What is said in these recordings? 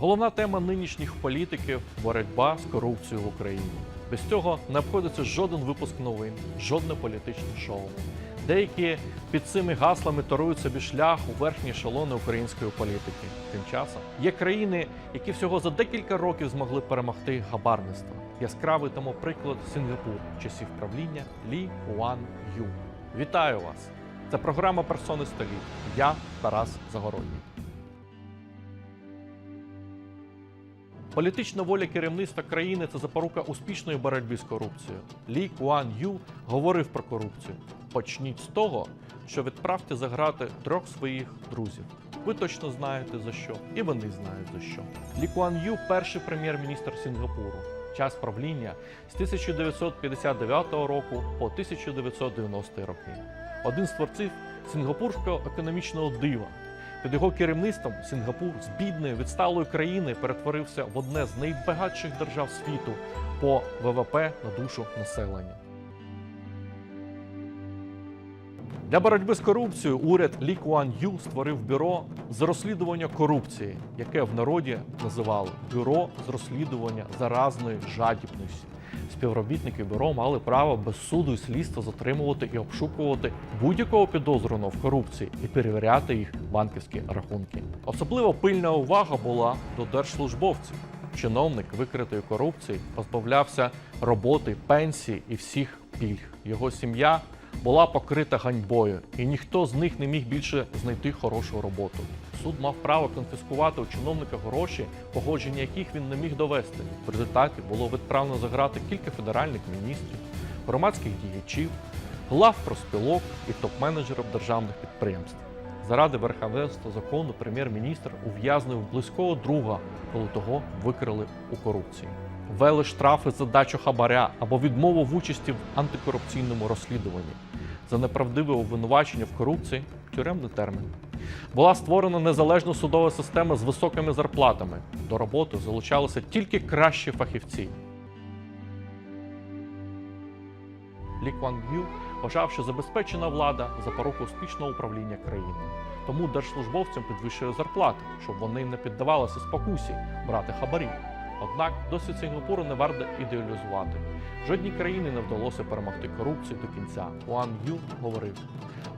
Головна тема нинішніх політиків боротьба з корупцією в Україні. Без цього не обходиться жоден випуск новин, жодне політичне шоу. Деякі під цими гаслами торують собі шлях у верхні ешелони української політики. Тим часом є країни, які всього за декілька років змогли перемогти хабарництво. Яскравий тому приклад Сінгапур часів правління Лі Куан Ю. Вітаю вас! Це програма Персони століт. Я Тарас Загородній. Політична воля керівництва країни це запорука успішної боротьби з корупцією. Лі Куан Ю говорив про корупцію. Почніть з того, що відправте заграти трьох своїх друзів. Ви точно знаєте за що, і вони знають за що. Лі Куан Ю перший прем'єр-міністр Сінгапуру. Час правління з 1959 року по 1990 роки. Один з творців сінгапурського економічного дива. Під його керівництвом Сінгапур з бідної відсталої країни перетворився в одне з найбагатших держав світу по ВВП на душу населення. Для боротьби з корупцією уряд Лі Куан Ю створив бюро з розслідування корупції, яке в народі називали бюро з розслідування заразної жадібності. Співробітники бюро мали право без суду і слідства затримувати і обшукувати будь-якого підозрюваного в корупції і перевіряти їх банківські рахунки. Особливо пильна увага була до держслужбовців. Чиновник викритої корупції позбавлявся роботи, пенсії і всіх пільг. Його сім'я була покрита ганьбою, і ніхто з них не міг більше знайти хорошу роботу. Суд мав право конфіскувати у чиновника гроші, погодження яких він не міг довести. В результаті було відправлено за грати кілька федеральних міністрів, громадських діячів, глав проспілок і топ-менеджерів державних підприємств. Заради верховенства закону прем'єр-міністр ув'язнив близького друга, коли того викрили у корупції. Ввели штрафи за дачу хабаря або відмову в участі в антикорупційному розслідуванні. За неправдиве обвинувачення в корупції тюремний термін. Була створена незалежна судова система з високими зарплатами. До роботи залучалися тільки кращі фахівці. Лі Кван вважав, що забезпечена влада запорука успішного управління країною. Тому держслужбовцям підвищує зарплати, щоб вони не піддавалися спокусі брати хабарі. Однак досвід Сінгапуру не варто ідеалізувати. Жодній країні не вдалося перемогти корупцію до кінця. Уан Ю говорив: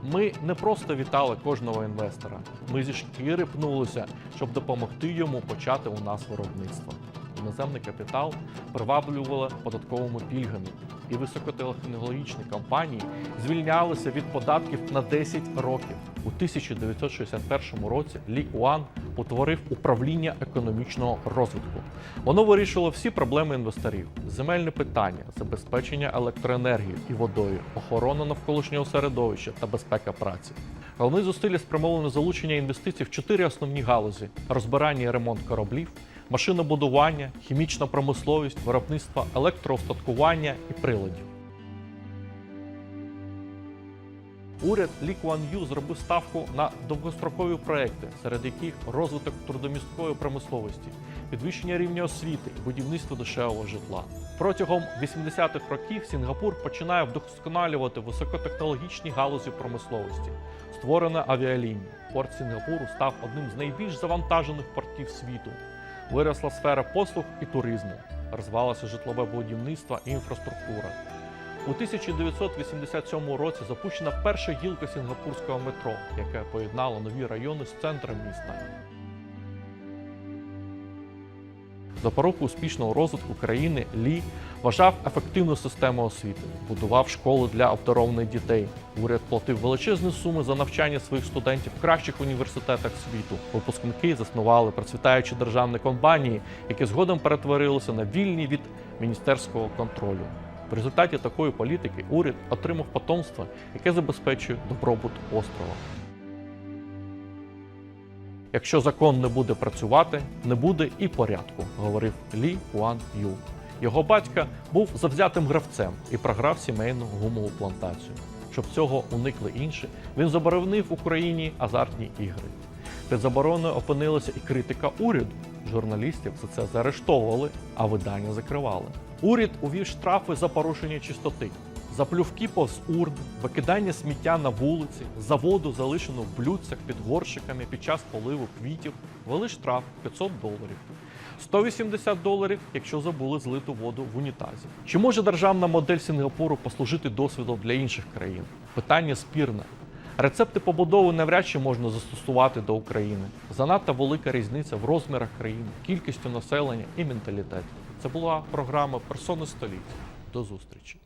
ми не просто вітали кожного інвестора, ми зі шкіри пнулися, щоб допомогти йому почати у нас виробництво. Іноземний капітал приваблювали податковими пільгами, і високотехнологічні компанії звільнялися від податків на 10 років. У 1961 році Лі Куан утворив управління економічного розвитку. Воно вирішило всі проблеми інвесторів: земельне питання, забезпечення електроенергією і водою, охорона навколишнього середовища та безпека праці. Головні зусилля спрямовано залучення інвестицій в чотири основні галузі: розбирання і ремонт кораблів, машинобудування, хімічна промисловість, виробництво електроостаткування і приладів. Уряд Лі Куан Ю зробив ставку на довгострокові проекти, серед яких розвиток трудомісткої промисловості, підвищення рівня освіти будівництво дешевого житла. Протягом 80-х років Сінгапур починає вдосконалювати високотехнологічні галузі промисловості. Створена авіалінія. Порт Сінгапуру став одним з найбільш завантажених портів світу. Виросла сфера послуг і туризму, розвивалося житлове будівництво і інфраструктура. У 1987 році запущена перша гілка сінгапурського метро, яке поєднало нові райони з центром міста. Запоруку успішного розвитку країни Лі вважав ефективну систему освіти, будував школи для обдарованих дітей. Уряд платив величезні суми за навчання своїх студентів в кращих університетах світу. Випускники заснували процвітаючі державні компанії, які згодом перетворилися на вільні від міністерського контролю. В результаті такої політики уряд отримав потомство, яке забезпечує добробут острова. Якщо закон не буде працювати, не буде і порядку, говорив Лі Куан Ю. Його батько був завзятим гравцем і програв сімейну гумову плантацію. Щоб цього уникли інші, він заборонив Україні азартні ігри. Під забороною опинилася і критика уряду. Журналістів за це заарештовували, а видання закривали. Уряд увів штрафи за порушення чистоти. Заплювки повз урн, викидання сміття на вулиці, за воду, залишену в блюдцях під горщиками під час поливу квітів, ввели штраф 500 доларів. 180 доларів, якщо забули злиту воду в унітазі. Чи може державна модель Сінгапуру послужити досвідом для інших країн? Питання спірне. Рецепти побудови навряд чи можна застосувати до України. Занадто велика різниця в розмірах країни, кількістю населення і менталітеті. Це була програма Персони століття. До зустрічі.